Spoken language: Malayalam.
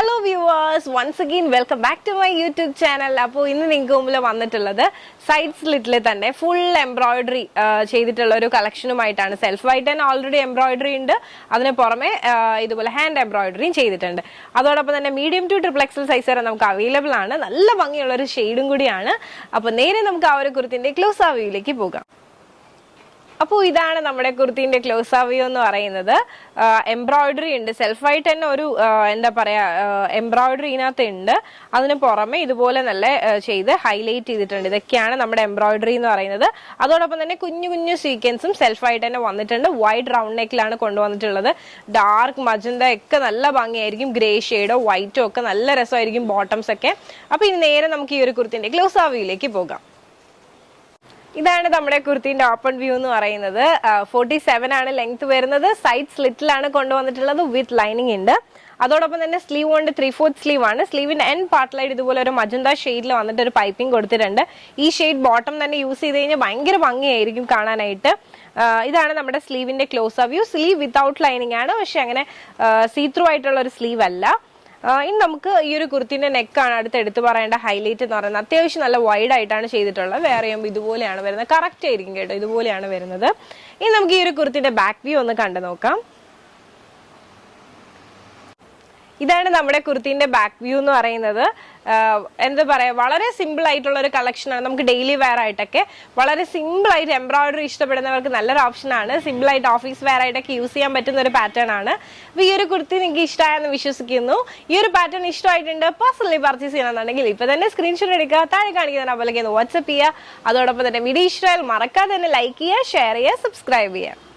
Hello viewers once again welcome back to my YouTube channel അപ്പോൾ ഇന്ന് നിങ്ങൾക്ക് മുമ്പിൽ വന്നിട്ടുള്ളത് സൈഡ് സ്ലിറ്റിൽ തന്നെ ഫുൾ എംബ്രോയിഡറി ചെയ്തിട്ടുള്ള ഒരു കളക്ഷനുമായിട്ടാണ് സെൽഫ് ആയിട്ട് തന്നെ ഓൾറെഡി എംബ്രോയിഡറി ഉണ്ട്. അതിന് പുറമെ ഇതുപോലെ ഹാൻഡ് എംബ്രോയിഡറിയും ചെയ്തിട്ടുണ്ട്. അതോടൊപ്പം തന്നെ medium to triple XL size വരെ നമുക്ക് അവൈലബിൾ ആണ്. നല്ല ഭംഗിയുള്ള ഒരു ഷെയ്ഡും കൂടിയാണ്. അപ്പോൾ നേരെ നമുക്ക് ആ ഒരു കുർത്തിന്റെ ക്ലോസ് ആ വ്യൂയിലേക്ക് പോകാം. അപ്പോൾ ഇതാണ് നമ്മുടെ കുർത്തിന്റെ ക്ലോസ് വ്യൂ എന്ന് പറയുന്നത്. എംബ്രോയിഡറി ഉണ്ട്. സെൽഫായിട്ട് തന്നെ ഒരു എന്താ പറയാ എംബ്രോയിഡറി ഇതിനകത്ത് ഉണ്ട്. അതിന് പുറമെ ഇതുപോലെ നല്ല ചെയ്ത് ഹൈലൈറ്റ് ചെയ്തിട്ടുണ്ട്. ഇതൊക്കെയാണ് നമ്മുടെ എംബ്രോയിഡറി എന്ന് പറയുന്നത്. അതോടൊപ്പം തന്നെ കുഞ്ഞു കുഞ്ഞു സീക്വൻസും സെൽഫായിട്ട് തന്നെ വന്നിട്ടുണ്ട്. വൈറ്റ് റൗണ്ട് നെക്കിലാണ് കൊണ്ടുവന്നിട്ടുള്ളത്. ഡാർക്ക് മജന്ത ഒക്കെ നല്ല ഭംഗിയായിരിക്കും. ഗ്രേ ഷെയ്ഡോ വൈറ്റോ ഒക്കെ നല്ല രസമായിരിക്കും ബോട്ടംസ് ഒക്കെ. അപ്പോൾ ഇനി നേരെ നമുക്ക് ഈ ഒരു കുർത്തിന്റെ ക്ലോസ് ആവിയിലേക്ക് പോകാം. ഇതാണ് നമ്മുടെ കുർത്തിന്റെ ഓപ്പൺ വ്യൂ എന്ന് പറയുന്നത്. ഫോർട്ടി സെവൻ ആണ് ലെങ്ത് വരുന്നത്. സൈഡ് സ്ലിറ്റിലാണ് കൊണ്ടുവന്നിട്ടുള്ളത് വിത്ത് ലൈനിങ് ഉണ്ട്. അതോടൊപ്പം തന്നെ സ്ലീവ് കൊണ്ട് ത്രീ ഫോർത്ത് സ്ലീവ് ആണ് സ്ലീവിന്റെ എൻ പാർട്ടിലായിട്ട് ഇതുപോലെ ഒരു മജന്ത ഷെയ്ഡിൽ വന്നിട്ട് ഒരു പൈപ്പിംഗ് കൊടുത്തിട്ടുണ്ട്. ഈ ഷെയ്ഡ് ബോട്ടം തന്നെ യൂസ് ചെയ്ത് കഴിഞ്ഞാൽ ഭയങ്കര ഭംഗിയായിരിക്കും കാണാനായിട്ട്. ഇതാണ് നമ്മുടെ സ്ലീവിന്റെ close view sleeve without lining ആണ്. പക്ഷെ അങ്ങനെ സീ ത്രൂ ആയിട്ടുള്ള ഒരു സ്ലീവ് അല്ല. ഇനി നമുക്ക് ഈ ഒരു കുർത്തിന്റെ നെക്കാണ് അടുത്ത് എടുത്തു പറയേണ്ട ഹൈലൈറ്റ് എന്ന് പറയുന്നത്. അത്യാവശ്യം നല്ല വൈഡ് ആയിട്ടാണ് ചെയ്തിട്ടുള്ളത്. വേറെയും ഇതുപോലെയാണ് വരുന്നത്. കറക്റ്റ് ആയിരിക്കും കേട്ടോ ഇതുപോലെയാണ് വരുന്നത്. ഇനി നമുക്ക് ഈ ഒരു കുർത്തിന്റെ ബാക്ക് വ്യൂ ഒന്ന് കണ്ടു നോക്കാം ഇതാണ് നമ്മുടെ കുർത്തിന്റെ ബാക്ക് വ്യൂ എന്ന് പറയുന്നത്. എന്താ പറയാ വളരെ സിമ്പിൾ ആയിട്ടുള്ള ഒരു കളക്ഷൻ ആണ്. നമുക്ക് ഡെയിലി വെയർ ആയിട്ടൊക്കെ വളരെ സിമ്പിൾ ആയിട്ട് എംബ്രോയിഡറി ഇഷ്ടപ്പെടുന്നവർക്ക് നല്ലൊരു ഓപ്ഷൻ ആണ്. സിമ്പിൾ ആയിട്ട് ഓഫീസ് വെയർ ആയിട്ടൊക്കെ യൂസ് ചെയ്യാൻ പറ്റുന്ന ഒരു പാറ്റേൺ ആണ്. അപ്പൊ ഈ ഒരു കുർത്തി നിങ്ങൾക്ക് ഇഷ്ടമായെന്ന് വിശ്വസിക്കുന്നു. ഈ ഒരു പാറ്റേൺ ഇഷ്ടമായിട്ടുണ്ട് പേഴ്സണലി പർച്ചേസ് ചെയ്യണമെന്നുണ്ടെങ്കിൽ ഇപ്പൊ തന്നെ സ്ക്രീൻഷോട്ട് എടുക്കുക താഴെ കാണിക്കുന്ന നമ്പറിലേക്ക് വാട്സ്ആപ്പ് ചെയ്യുക. അതോടൊപ്പം തന്നെ വീഡിയോ ഇഷ്ടമായാൽ മറക്കാതെ തന്നെ ലൈക്ക് ചെയ്യുക ഷെയർ ചെയ്യുക സബ്സ്ക്രൈബ് ചെയ്യുക.